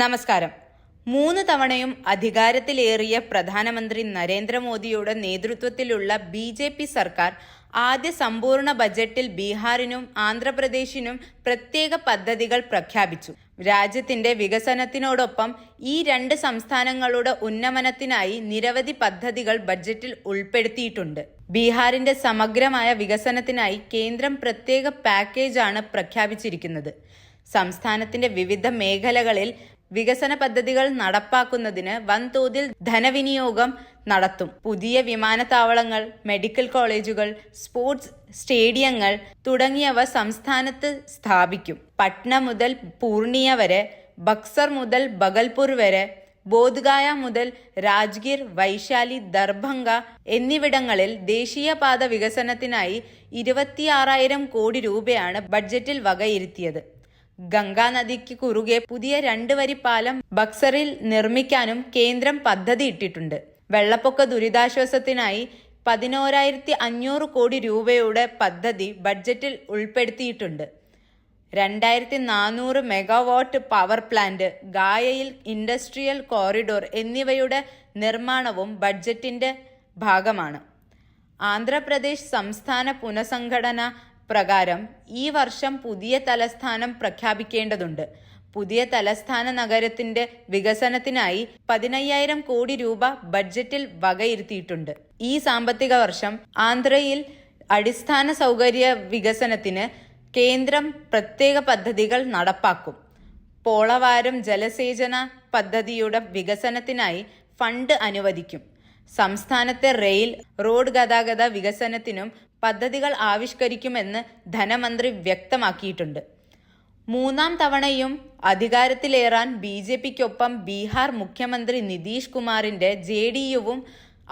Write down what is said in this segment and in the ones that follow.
നമസ്കാരം. മൂന്ന് തവണയും അധികാരത്തിലേറിയ പ്രധാനമന്ത്രി നരേന്ദ്രമോദിയുടെ നേതൃത്വത്തിലുള്ള ബി ജെ പി സർക്കാർ ആദ്യ സമ്പൂർണ ബജറ്റിൽ ബീഹാറിനും ആന്ധ്രാപ്രദേശിനും പ്രത്യേക പദ്ധതികൾ പ്രഖ്യാപിച്ചു. രാജ്യത്തിന്റെ വികസനത്തിനോടൊപ്പം ഈ രണ്ട് സംസ്ഥാനങ്ങളുടെ ഉന്നമനത്തിനായി നിരവധി പദ്ധതികൾ ബജറ്റിൽ ഉൾപ്പെടുത്തിയിട്ടുണ്ട്. ബീഹാറിന്റെ സമഗ്രമായ വികസനത്തിനായി കേന്ദ്രം പ്രത്യേക പാക്കേജാണ് പ്രഖ്യാപിച്ചിരിക്കുന്നത്. സംസ്ഥാനത്തിന്റെ വിവിധ മേഖലകളിൽ വികസന പദ്ധതികൾ നടപ്പാക്കുന്നതിന് വൻതോതിൽ ധനവിനിയോഗം നടത്തും. പുതിയ വിമാനത്താവളങ്ങൾ മെഡിക്കൽ കോളേജുകൾ സ്പോർട്സ് സ്റ്റേഡിയങ്ങൾ തുടങ്ങിയവ സംസ്ഥാനത്ത് സ്ഥാപിക്കും. പട്ന മുതൽ പൂർണിയ വരെ ബക്സർ മുതൽ ബഗൽപൂർ വരെ ബോധ്ഗായ മുതൽ രാജ്ഗീർ വൈശാലി ദർഭംഗ എന്നിവിടങ്ങളിൽ ദേശീയപാത വികസനത്തിനായി ഇരുപത്തിയാറായിരം കോടി രൂപയാണ് ബഡ്ജറ്റിൽ വകയിരുത്തിയത്. ഗംഗാ നദിക്ക് കുറുകെ പുതിയ രണ്ട് വരി പാലം ബക്സറിൽ നിർമ്മിക്കാനും കേന്ദ്രം പദ്ധതിയിട്ടിട്ടുണ്ട് വെള്ളപ്പൊക്ക ദുരിതാശ്വാസത്തിനായി പതിനോരായിരത്തി അഞ്ഞൂറ് കോടി രൂപയുടെ പദ്ധതി ബഡ്ജറ്റിൽ ഉൾപ്പെടുത്തിയിട്ടുണ്ട്. രണ്ടായിരത്തി നാനൂറ് മെഗാവാട്ട് പവർ പ്ലാന്റ് ഗായയിൽ ഇൻഡസ്ട്രിയൽ കോറിഡോർ എന്നിവയുടെ നിർമ്മാണവും ബഡ്ജറ്റിന്റെ ഭാഗമാണ്. ആന്ധ്രാപ്രദേശ് സംസ്ഥാന പുനഃസംഘടന പ്രകാരം ഈ വർഷം പുതിയ തലസ്ഥാനം പ്രഖ്യാപിക്കേണ്ടതുണ്ട്. പുതിയ തലസ്ഥാന നഗരത്തിന്റെ വികസനത്തിനായി പതിനയ്യായിരം കോടി രൂപ ബഡ്ജറ്റിൽ വകയിരുത്തിയിട്ടുണ്ട്. ഈ സാമ്പത്തിക വർഷം ആന്ധ്രയിൽ അടിസ്ഥാന സൗകര്യ വികസനത്തിന് കേന്ദ്രം പ്രത്യേക പദ്ധതികൾ നടപ്പാക്കും. പോളവാരം ജലസേചന പദ്ധതിയുടെ വികസനത്തിനായി ഫണ്ട് അനുവദിക്കും. സംസ്ഥാനത്തെ റെയിൽ റോഡ് ഗതാഗത വികസനത്തിനും പദ്ധതികൾ ആവിഷ്കരിക്കുമെന്ന് ധനമന്ത്രി വ്യക്തമാക്കിയിട്ടുണ്ട്. മൂന്നാം തവണയും അധികാരത്തിലേറാൻ ബി ജെ പിക്കൊപ്പം ബീഹാർ മുഖ്യമന്ത്രി നിതീഷ് കുമാറിന്റെ ജെ ഡി യുവും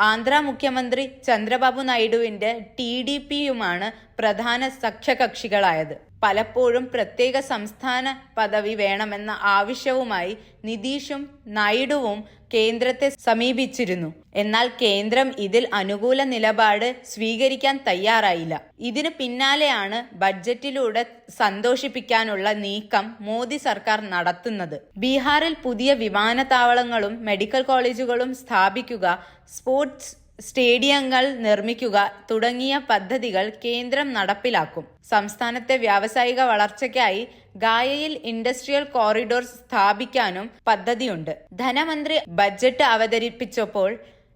ആന്ധ്ര മുഖ്യമന്ത്രി ചന്ദ്രബാബു നായിഡുവിന്റെ ടി ഡി പിയുമാണ് പ്രധാന സഖ്യകക്ഷികളായത്. പലപ്പോഴും പ്രത്യേക സംസ്ഥാന പദവി വേണമെന്ന ആവശ്യവുമായി നിതീഷും നായിഡുവും കേന്ദ്രത്തെ സമീപിച്ചിരുന്നു. എന്നാൽ കേന്ദ്രം ഇതിൽ അനുകൂല നിലപാട് സ്വീകരിക്കാൻ തയ്യാറായില്ല. ഇതിനു പിന്നാലെയാണ് ബഡ്ജറ്റിലൂടെ സന്തോഷിപ്പിക്കാനുള്ള നീക്കം മോദി സർക്കാർ നടത്തുന്നത്. ബീഹാറിൽ പുതിയ വിമാനത്താവളങ്ങളും മെഡിക്കൽ കോളേജുകളും സ്ഥാപിക്കുക സ്പോർട്സ് സ്റ്റേഡിയങ്ങൾ നിർമ്മിക്കുക തുടങ്ങിയ പദ്ധതികൾ കേന്ദ്രം നടപ്പിലാക്കും. സംസ്ഥാനത്തെ വ്യാവസായിക വളർച്ചയ്ക്കായി ഗായയിൽ ഇൻഡസ്ട്രിയൽ കോറിഡോർ സ്ഥാപിക്കാനും പദ്ധതിയുണ്ട്. ധനമന്ത്രി ബജറ്റ് അവതരിപ്പിച്ചപ്പോൾ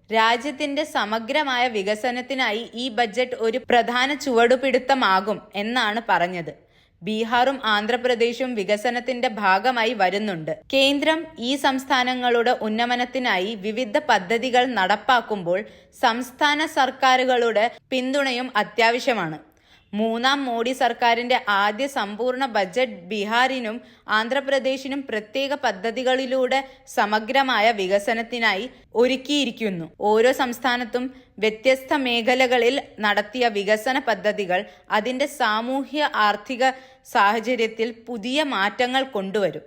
രാജ്യത്തിന്റെ സമഗ്രമായ വികസനത്തിനായി ഈ ബജറ്റ് ഒരു പ്രധാന ചുവടുപിടുത്തമാകും എന്നാണ് പറഞ്ഞത്. ബീഹാറും ആന്ധ്രാപ്രദേശും വികസനത്തിന്റെ ഭാഗമായി വരുന്നുണ്ട്. കേന്ദ്രം ഈ സംസ്ഥാനങ്ങളുടെ ഉന്നമനത്തിനായി വിവിധ പദ്ധതികൾ നടപ്പാക്കുമ്പോൾ സംസ്ഥാന സർക്കാരുകളുടെ പിന്തുണയും അത്യാവശ്യമാണ്. മൂന്നാം മോഡി സർക്കാരിന്റെ ആദ്യ സമ്പൂർണ ബജറ്റ് ബീഹാറിനും ആന്ധ്രാപ്രദേശിനും പ്രത്യേക പദ്ധതികളിലൂടെ സമഗ്രമായ വികസനത്തിനായി ഒരുക്കിയിരിക്കുന്നു. ഓരോ സംസ്ഥാനത്തും വ്യത്യസ്ത മേഖലകളിൽ നടത്തിയ വികസന പദ്ധതികൾ അതിന്റെ സാമൂഹ്യ ആർത്ഥിക സാഹചര്യത്തിൽ പുതിയ മാറ്റങ്ങൾ കൊണ്ടുവരും.